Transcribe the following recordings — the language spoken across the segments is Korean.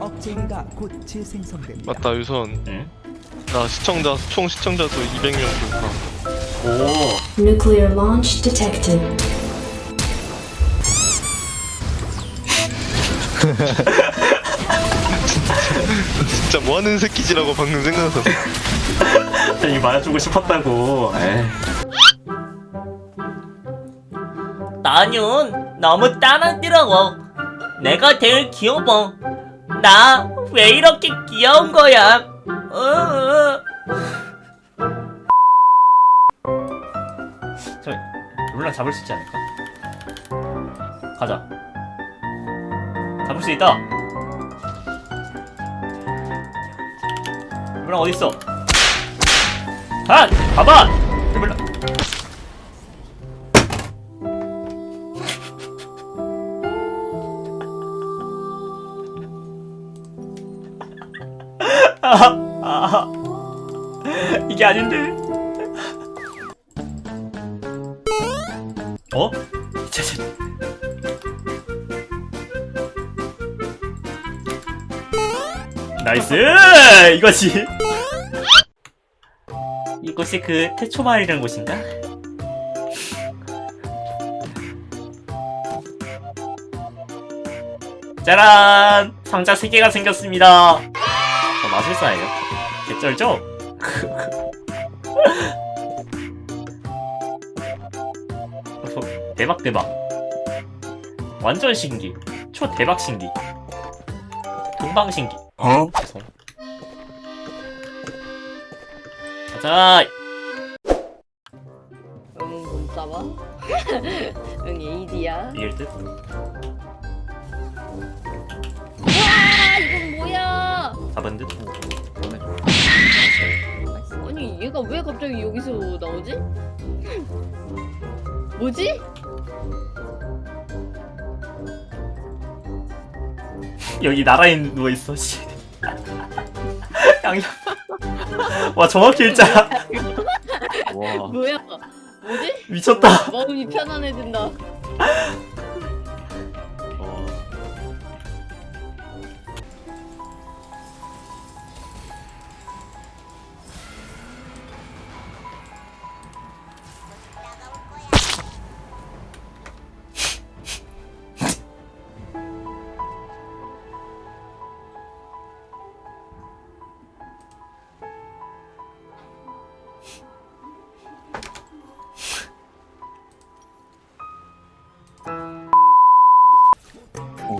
억제기가 곧 재생성됩니다. 맞다 유선 응? 나 시청자 총 시청자 수 200명 돌파 오 Nuclear launch detected. 진짜 뭐 하는 새끼지라고 방금 생각났어 이 말해주고 싶었다고 에이. 나는 너무 따라들어워. 내가 제일 귀여워. 나 왜 이렇게 귀여운 거야? 어, 어. 저 룰라 잡을 수 있지 않을까? 가자 잡을 수 있다 룰라 어딨어 아! 봐봐! 룰라 아, 아, 이게 아닌데. 어? 나이스! 이거지. 이곳이 그 태초마을이라는 곳인가? 짜란! 상자 3개가 생겼습니다. 어, 마술사예요. 개쩔죠? 어, 대박 대박. 완전 신기. 초 대박 신기. 동방 신기. 어? 죄송. 가자. 응, 문자봐. 응, 에이디야. 이길 듯. 아, 이건 뭐야? 잡은 듯. 아니, 얘가 왜 갑자기 여기서 나오지? 뭐지? 여기 나라에 누워 있어. 씨. 양념. 와 정확히 일자. 와 뭐야? 뭐지? 미쳤다. 마음이 편안해진다.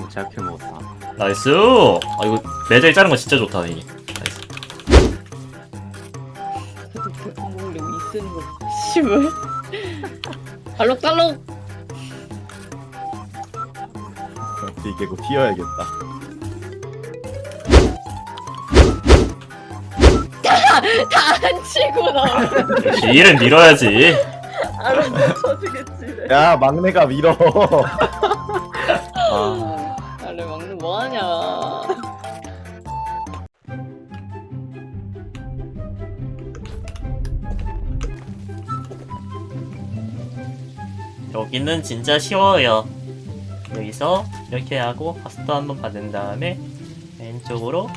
오, 제약해 먹었다. 나이스. 아 이거 매달 자른 거 진짜 좋다 이. 나이스. 뭘 여기 쓰는 거. 씨발. 알록달록. 뒤 깨고 튀어야겠다. 다안 치고 나. 일은 밀어야지. 알았어, 쳐주겠지. 야, 막내가 밀어. 아, 나를 막는 뭐 하냐. 여기는 진짜 쉬워요. 여기서 이렇게 하고 파스타 한번 받은 다음에 왼쪽으로